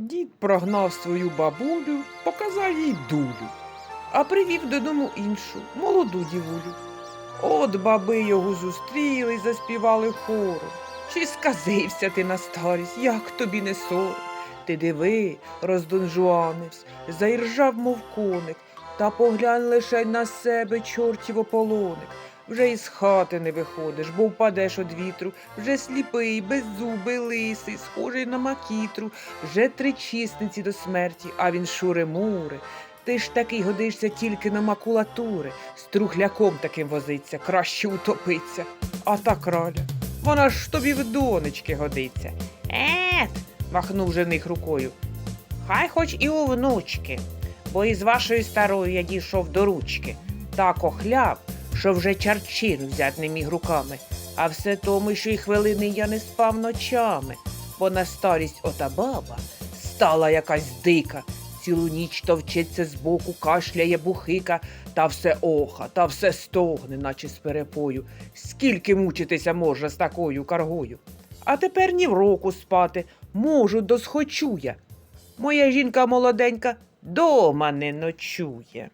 Дід прогнав свою бабулю, показав їй дулю, а привів додому іншу, молоду дівулю. От баби його зустріли заспівали хором. Чи сказився ти на старість, як тобі не сором? Ти диви, роздонжуанивсь, заіржав, мов коник, та поглянь лише на себе, чортів ополоник. Вже із хати не виходиш, бо впадеш од вітру, вже сліпий, беззубий, лисий, схожий на макітру, вже три чисниці до смерті, а він шури-мури. Ти ж такий годишся тільки на макулатури, з трухляком таким возиться, краще утопиться. А та краля, вона ж тобі в донечки годиться. Ет, махнув жених рукою. Хай хоч і у внучки, бо із вашою старою я дійшов до ручки. Так охляв, що вже чарчину взять не міг руками, а все тому, що й хвилини я не спав ночами, бо на старість ота баба стала якась дика, цілу ніч товчеться збоку, кашляє бухика, та все оха, та все стогне, наче з перепою. Скільки мучитися можна з такою каргою? А тепер ні в року спати, можу, досхочу я. Моя жінка молоденька дома не ночує.